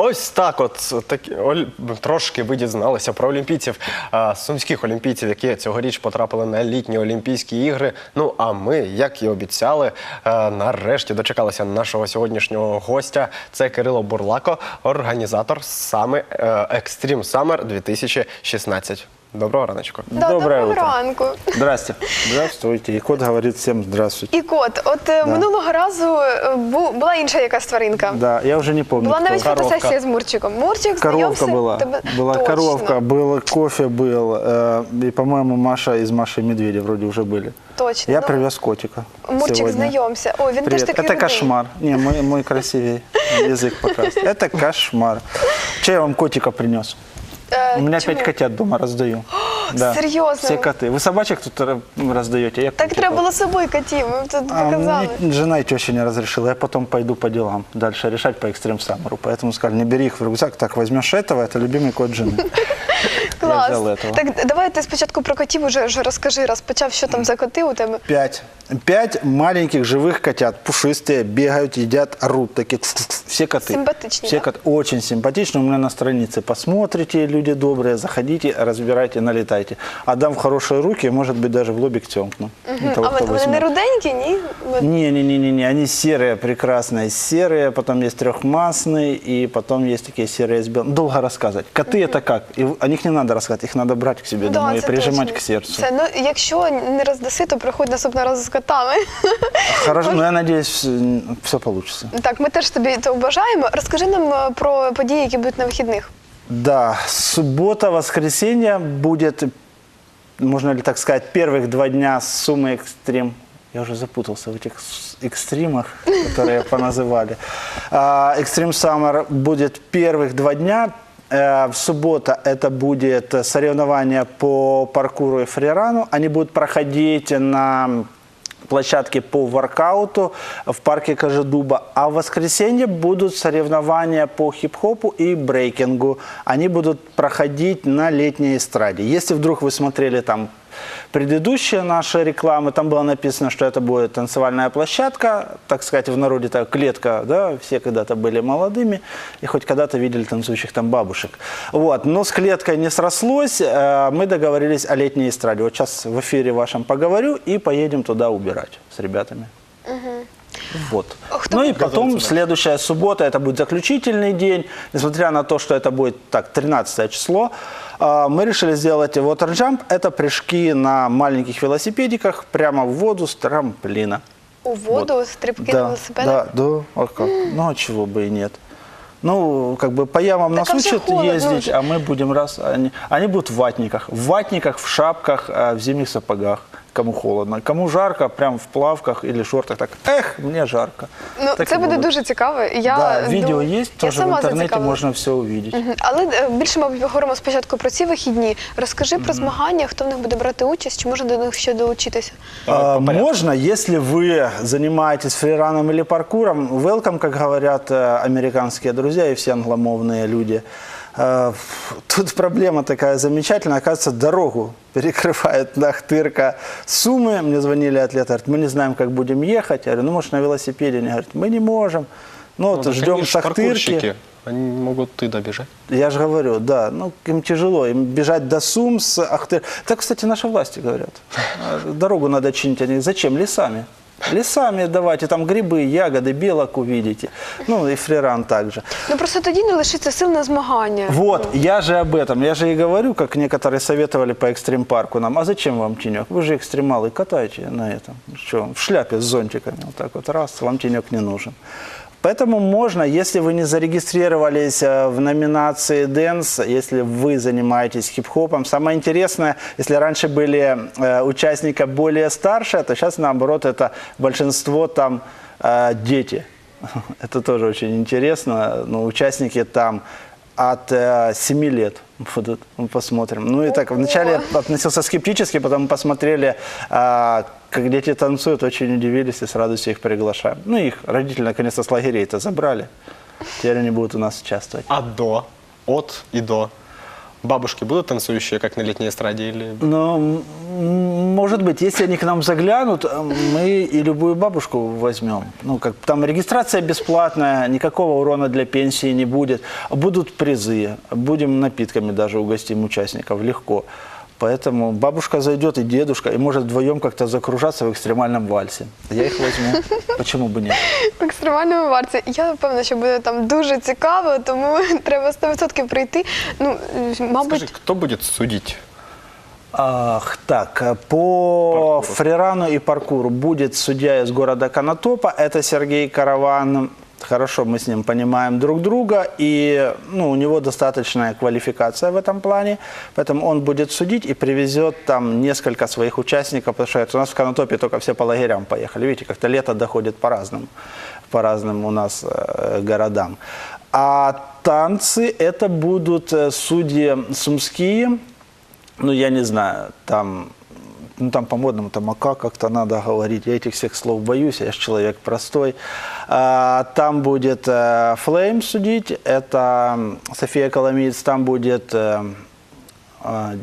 Ось так, от такі оль- трошки ви дізналися про олімпійців, а, сумських олімпійців, які цьогоріч потрапили на літні Олімпійські ігри. Ну а ми, як і обіцяли, а, нарешті дочекалися нашого сьогоднішнього гостя. Це Кирило Бурлако, організатор саме Екстрім Summer 2016. Доброго раночку. Да, Доброе доброго утро. ранку. Здрасте. Здравствуйте. И кот говорит всем здравствуйте. І кот, от е, минулого разу е, бу- була інша якась тваринка. Да, я уже не помню. Була кто. навіть Коровка. фотосесія з Мурчиком. Мурчик, Коровка знайомся? была. Тебе- Была Точно. коровка, был кофе был. э, и, по-моему, Маша из Маши и Медведя вроде уже были. Точно. Я Ну, привез котика. Мурчик, сегодня. знайомся. О, він теж Привет. такий Это рудий. кошмар. Не, мой, мой красивее. Язык показывает. Это кошмар. Че я вам котика принес? Е, У меня чому? пять котят дома раздаю. серьезно? Все коты. Вы собачек тут ра- раздаете? Я Так треба було з собою котів, ми тут А, показали. мне жена и теща не разрешила. Я потом пойду по делам дальше решать по экстрим саммеру. Поэтому сказали, не бери их в рюкзак, так возьмешь этого, это любимый кот жены. Клас. взял этого. Так давай ти спочатку про котів уже, вже розкажи, розпочав, що там за коти у тебе. Пять. Пять маленьких живых котят, пушистые, бегают, едят, орут. Такие все коты. Симпатичные, Все да? коты. Очень симпатичные. У меня на странице. Посмотрите, люди добрые, заходите, разбирайте, налетайте. Отдам в хорошие руки, может быть, даже в лобик тёмкну. У того, А кто от вони не возьмет. руденькі, ні? От Не-не-не-не, они серые, прекрасные серые, потом есть трехмастные, и потом есть такие серые с белым. Долго рассказывать. Коты это как? И в- о них не надо рассказывать, их надо брать к себе домой и це прижимать точно. к сердцу. Це, ну, якщо не роздаси, то приходь наступного разу з котами. Хорошо, но я надеюсь, все получится. Так, ми теж тобі того бажаємо. Розкажи нам е, про події, які будуть на вихідних. Да, суббота, воскресенье будет, можно ли так сказать, первых два дня суммы экстрим. Я уже запутался в этих с- экстримах, которые поназывали. А, Экстрим Summer будет первых два дня. Э, В субботу это будет соревнования по паркуру и фрирану. Они будут проходить на площадке по воркауту в парке Кожедуба. А в воскресенье будут соревнования по хип-хопу и брейкингу. Они будут проходить на летней эстраде. Если вдруг вы смотрели там предыдущие наши рекламы, там было написано, что это будет танцевальная площадка, так сказать, в народе так клетка, да, все когда-то были молодыми и хоть когда-то видели танцующих там бабушек. Вот, но с клеткой не срослось, э, мы договорились о летней эстраде. Вот сейчас в эфире вашем поговорю и поедем туда убирать с ребятами. Вот. Кто Ну и потом да? следующая суббота, это будет заключительный день. Несмотря на то, что это будет так, 13 число, мы решили сделать water jump. Это прыжки на маленьких велосипедиках прямо в воду с трамплина. У воду, стрибки на велосипедах? Да, да, а как? Ну, а чего бы и нет. Ну, как бы по ямам Так нас а учат ездить, уже. а мы будем раз... Они, они будут в ватниках. В ватниках, в шапках, а, в зимних сапогах. Кому холодно. Кому жарко, прям в плавках или шортах. Так, эх, мне жарко. Ну, Так це и буде будут. дуже цікаво. Я да, думаю- видео есть, я тоже в сама интернете зацікавлена. можно все увидеть. Мгм. Але е, більше ми поговоримо спочатку про ці вихідні. Розкажи про змагання, хто в них буде брати участь, чи може до них ще долучитися. А, по порядку. Можно, если вы занимаетесь фрираном или паркуром, welcome, как говорят э, американские друзья и все англомовные люди. Э, Тут проблема такая замечательная. Оказывается, дорогу перекрывает Ахтырка Сумы. Мне звонили атлеты, говорят, мы не знаем, как будем ехать. Я говорю, ну, может, на велосипеде? Они говорят, мы не можем. Ну, вот так ждем они с ж Ахтырки. паркурщики. Они могут туда бежать. Я же говорю, да, ну им тяжело, им бежать до Сум с Ахтыр. Так, кстати, наши власти говорят. Дорогу надо чинить, они зачем? Лесами. Лесами давайте, там грибы, ягоды, белок увидите. Ну и фриран также. Ну просто тоді не лишиться сил на змагання. Вот, я же об этом, я же и говорю, как некоторые советовали по экстрим-парку нам, а зачем вам тенек? Вы же экстремалы, катайте на этом. Что, в шляпе с зонтиками, вот так вот, раз, вам тенек не нужен. Поэтому можно, если вы не зарегистрировались э, в номинации Dance, если вы занимаетесь хип-хопом. Самое интересное, если раньше были э, участники более старше, то сейчас наоборот это большинство там э, дети. Это тоже очень интересно. Но участники там от э, 7 лет будут. Мы посмотрим. Ну и так, вначале относился скептически, потом посмотрели, а, как дети танцуют, очень удивились и с радостью их приглашаем. Ну их родители наконец-то с лагерей-то забрали. Теперь они будут у нас участвовать. А до, от і до. Бабушки будут танцующие, как на летней эстраде? Или... М, может быть, если они к нам заглянут, э, мы и любую бабушку возьмем. Ну, как там регистрация бесплатная, никакого урона для пенсии не будет. Будут призы, будем напитками даже угостим участников, легко. Поэтому бабушка зайдет и дедушка, и может вдвоем как-то закружаться в экстремальном вальсе. Я их возьму. Почему бы нет? В екстремальному варці. Я впевнена, що буде там дуже цікаво, тому треба 100% прийти. Ну, мабуть, Скажи, кто будет судить? Ах, так, по фрирану и паркуру будет судья из города Конотопа, это Сергей Караван. Хорошо, мы с ним понимаем друг друга, и ну, у него достаточная квалификация в этом плане, поэтому он будет судить и привезет там несколько своих участников, потому что у нас в Конотопе только все по лагерям поехали. Видите, как-то лето доходит по-разному, по разным у нас э, городам. А танцы это будут э, судьи сумские, ну, я не знаю, там, ну, там по-модному, там, а как как-то надо говорить. Я этих всех слов боюсь, я же человек простой. А, там будет э, судить, это София Коломиец, там будет... э, а,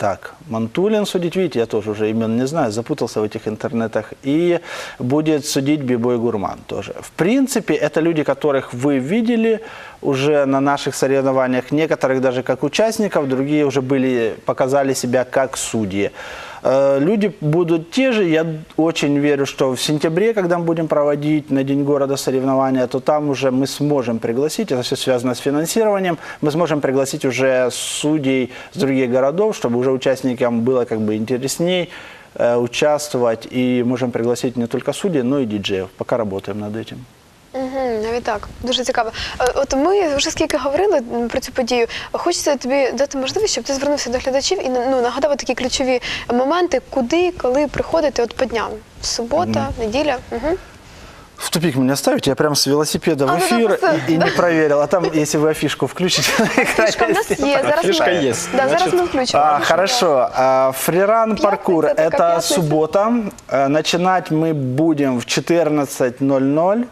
так, Мантулин судить, видите, я тоже уже имен не знаю, запутался в этих интернетах. И будет судить Бибой Гурман тоже. В принципе, это люди, которых вы видели уже на наших соревнованиях. Некоторых даже как участников, другие уже были, показали себя как судьи. Э, Люди будут те же. Я очень верю, что в сентябре, когда мы будем проводить на День города соревнования, то там уже мы сможем пригласить, это все связано с финансированием, мы сможем пригласить уже судей с других городов, чтобы уже участникам было как бы интересней э, участвовать. И можем пригласить не только судей, но и диджеев. Пока работаем над этим. Угу, навіть так, дуже цікаво. Е, От ми вже скільки говорили м, про цю подію. Хочеться тобі дати можливість, щоб ти звернувся до глядачів і ну, нагадав такі ключові моменти, куди, коли приходити от по дням. Субота, неділя. Угу. В тупик меня ставите, я прям с велосипеда в А, ну, эфир да, и, и не проверил. А там, если вы афишку включите на Фішка в нас є. Зараз Фішка ми, є. Да, зараз Значить, ми включимо. А, хорошо. А, Фриран паркур Пятница, это только пятница. суббота. А, Начинать мы будем в 14.00.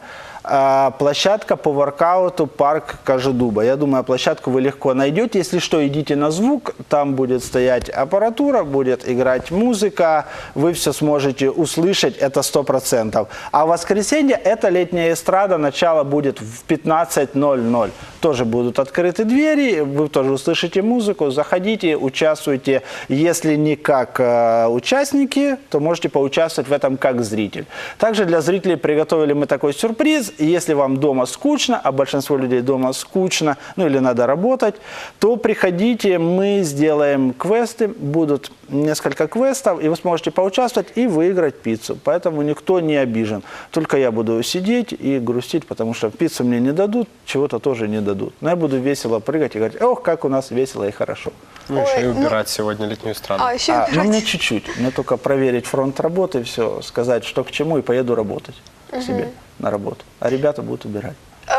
А, Площадка по воркауту парк Кожедуба. Я думаю, площадку вы легко найдете. Если что, идите на звук. Там будет стоять аппаратура, будет играть музыка. Вы все сможете услышать. Это 100%. А в воскресенье это летняя эстрада. Начало будет в 15.00. Тоже будут открыты двери. Вы тоже услышите музыку. Заходите, участвуйте. Если не как э, участники, то можете поучаствовать в этом как зритель. Также для зрителей приготовили мы такой сюрприз. Если вам дома скучно, а большинство людей дома скучно, ну или надо работать, то приходите, мы сделаем квесты. Будут несколько квестов, и вы сможете поучаствовать и выиграть пиццу. Поэтому никто не обижен. Только я буду сидеть и грустить, потому что пиццу мне не дадут, чего-то тоже не дадут. Но я буду весело прыгать и говорить, ох, как у нас весело и хорошо. Ну, еще и ну- убирать сегодня летнюю эстраду. А, ще А, ну, мне чуть-чуть. Мне только проверить фронт работы, все, сказать, что к чему, и поеду работать к себе на работу. А ребята будут убирать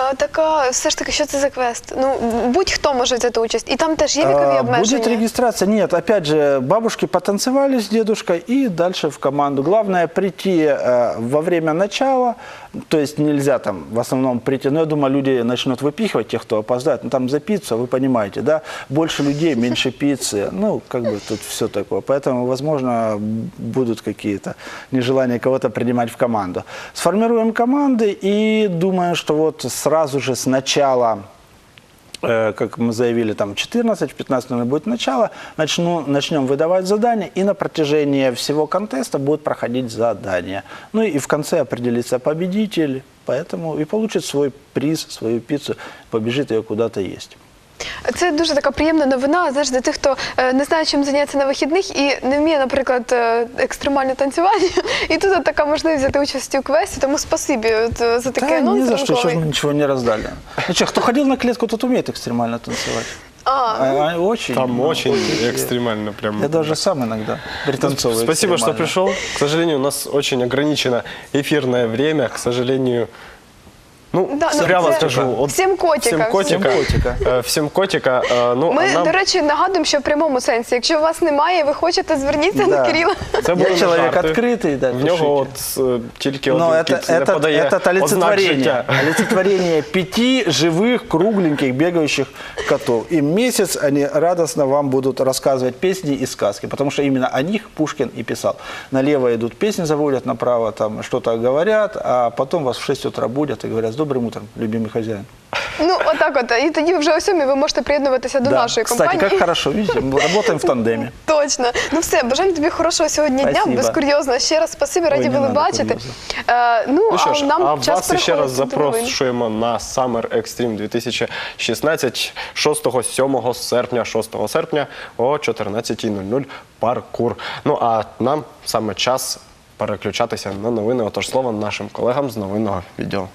Е, така, все ж таки, що це за квест? Ну, будь-хто може взяти участь. І там теж є вікові А, обмеження. Будет регистрация. Нет, опять же, бабушки потанцевали с дедушкой и дальше в команду. Главное прийти э, во время начала, то есть нельзя там в основном прийти, но я думаю, люди начнут выпихивать тех, кто опоздает. Ну там за пиццу, вы понимаете, да, больше людей, меньше пиццы, ну как бы тут все такое. Поэтому, возможно, будут какие-то нежелания кого-то принимать в команду. Сформируем команды и думаю, что вот сразу же с начала э, как мы заявили, там 14, в 15 номер будет начало, начну, начнем выдавать задания, и на протяжении всего контеста будут проходить задания. Ну и в конце определится победитель, поэтому и получит свой приз, свою пиццу, побежит ее куда-то есть. Це дуже така приємна новина. Знаєш, для тих, хто е, не знає, чим зайнятися на вихідних і не вміє, наприклад, е, екстремальне танцювання. І тут от така можливість взяти участь у квесті. Тому спасибі от, е, за такий Да, анонс. ни за что, ранковий. сейчас мы ничего не раздали. Ну что, кто ходил на клетку, тот умеет экстремально танцевать. А, А, а, очень. Там ну, очень очень. экстремально прям. Я даже сам иногда пританцовываю Спасибо, что экстремально. пришел. К сожалению, у нас очень ограничено эфирное время. К сожалению, Ну, Да, ну, прямо це скажу. от всім котика, Всім котика. всім котика. Е, Всім котика. Е, Ну, Ми, а нам... до речі, нагадуємо, що в прямому сенсі, якщо у вас немає, і ви хочете, зверніться Да. до Кирила. Це були Я не чоловік жарти. відкритий, да, В нього пишіть. от е, тільки Но один это, кіт не это, подає это ознак олицетворение. життя. Олицетворение пяти живых, кругленьких, бегающих котов. И месяц они радостно вам будут рассказывать песни и сказки, потому что именно о них Пушкин и писал. Налево идут песни заводят, направо там что-то говорят, а потом вас в 6 утра будут и говорят, с добрым утром, любимый хозяин. Ну, отак от. І тоді вже о сьомій ви можете приєднуватися до Да. нашої Кстати, компанії. как хорошо, видите, мы работаем в тандеме. Точно. Ну все, бажаємо тобі хорошого сьогодні дня, Спасибо. безкурйозно. Ще раз спасибі, раді не були надо бачити. курйозу. Е, ну, Ну що ж, а нам а час вас ще раз переходити до новин. запрошуємо на Summer Extreme 2016 6-7 серпня, 6 серпня о 14.00 паркур. Ну а нам саме час переключатися на новини. Отож слово нашим колегам з новинного відділу.